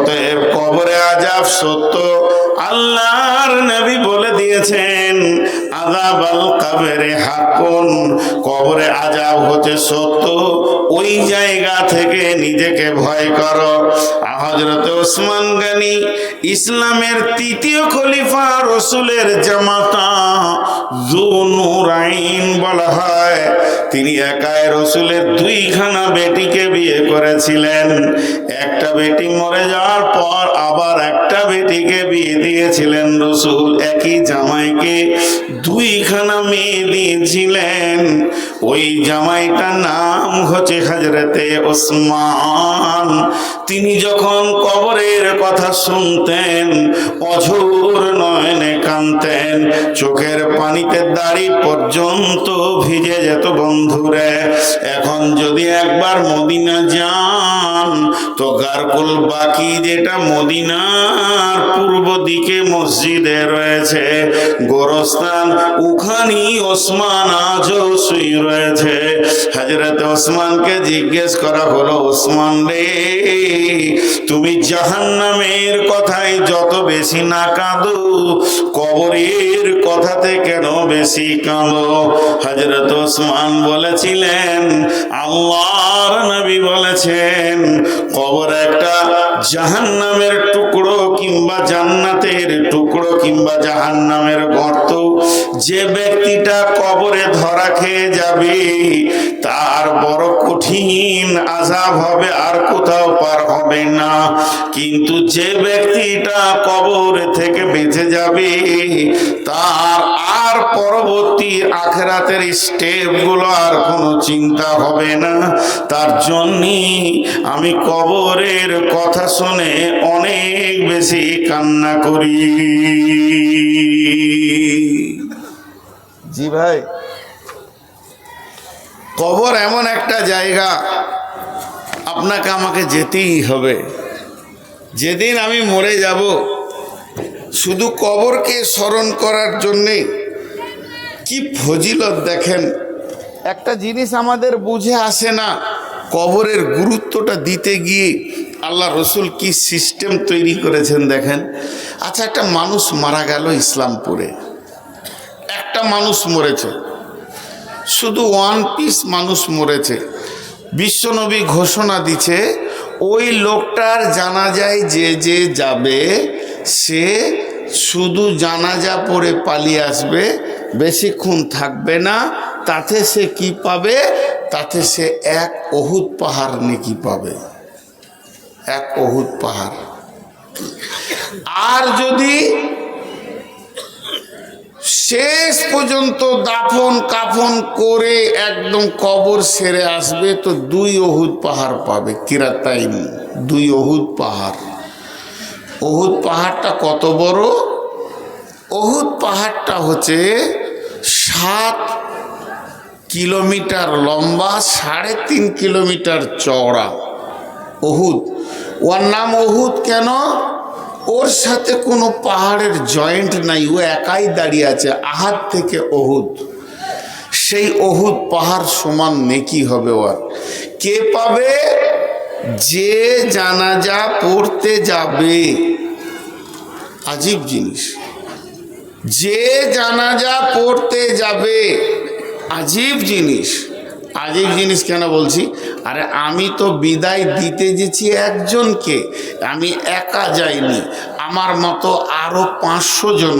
অতএব কবরে আজাব সত্য আল্লাহর নবী বলে দিয়েছেন আজাব আল কাবেরে হাকুন কবরে আজাব হচ্ছে সত্য, ওই জায়গা থেকে নিজেকে ভয় করো। হজরত ওসমান গানি ইসলামের তৃতীয় খলিফা, রসুলের জামাতা জুনুরাইন বলা হয়। তিনি একাই রসুলের দুইখানা বেটিকে বিয়ে করেছিলেন। একটা বেটি মরে যাওয়ার পর আবার একটা বেটিকে বিয়ে দিয়েছিলেন রসুল। একই জামাইকে দুইখানা মেয়ে দিয়েছিলেন। ওই জামাইটার নাম হচ্ছে হাজরতে ওসমান। তিনি যখন কবরের কথা শুনতেন, অঝোর নয়নে কানতেন। চোখের পানিতে দাড়ি পর্যন্ত ভিজে যেত বন্ধুরে। এখন যদি একবার মদিনা যান, তো গারকুল বাকি যেটা মদিনার পূর্ব দিকে মসজিদে রয়েছে। গোরস্থান ওখানেই ওসমান আজও শুয়ে রয়েছে। হাজরত ওসমানকে জিজ্ঞেস করা হলো, ওসমান রে, তুমি জাহান্নামের কথাই যত বেশি না কাঁদো কবরের কথাতে কেন বেশি কাঁদো? হজরত ওসমান বলেছিলেন, আল্লাহর নবী বলেছেন, কবর একটা জাহান্নামের টুকরো কিংবা জান্নাতের টুকরো কিংবা জাহান্নামের গর্ত। যে ব্যক্তিটা কবরে ধরা খেয়ে যাবে, তার বড় কঠিন আজাব হবে, আর কোথাও পার হবে না। কিন্তু যে ব্যক্তিটা কবর থেকে বেঁচে যাবে তার আর পরবর্তী আখেরাতের স্টেপগুলো আর কোনো চিন্তা হবে না। তার জন্যই আমি কবরের কথা শুনে অনেক বেশি কান্না করি। জি ভাই। কবর এমন একটা জায়গা আপনাকে আমাকে যেতেই হবে। যেদিন আমি মরে যাব শুধু কবরকে স্মরণ করার জন্যে কি ফজিলত দেখেন? একটা জিনিস আমাদের বুঝে আসে না, কবরের গুরুত্বটা দিতে গিয়ে আল্লাহ রসুল কি সিস্টেম তৈরি করেছেন দেখেন? আচ্ছা একটা মানুষ মারা গেল ইসলামপুরে, একটা মানুষ মরেছে, শুধু ওয়ান পিস মানুষ মরেছে, বিশ্বনবী ঘোষণা দিছে, ওই লোকটার জানা যায় যে যে যাবে সে শুধু জানাজা পড়ে পালিয়ে আসবে বেশিক্ষণ থাকবে না, তাতে সে কি পাবে? তাতে সে এক অহুত পাহাড় নেকি পাবে। এক অহুত পাহাড়। আর যদি শেষ পর্যন্ত দাফন কাফন করে একদম কবর সেরে আসবে, তো দুই অহুদ পাহাড় পাবে, কিরাতাইন, দুই অহুদ পাহাড়। অহুদ পাহাড়টা কত বড়? অহুদ পাহাড়টা হচ্ছে সাত কিলোমিটার লম্বা, সাড়ে তিন কিলোমিটার চওড়া অহুদ ওর নাম অহুদ কেন? ওর সাথে কোনো পাহাড়ের জয়েন্ট নাই, ও একাই দাঁড়িয়ে আছে আহাত থেকে অহুদ সেই অহুদ পাহাড় সমান নেকি হবে ওর। কে পাবে? যে জানাজা পড়তে যাবে। আজীব জিনিস। যে জানাজা পড়তে যাবে, আজীব জিনিস। আজীব জিনিস কেন বলছি? আরে আমি তো বিদায় দিতে যেছি একজনকে, আমি একা যাইনি। আমার মতো আরও পাঁচশো জন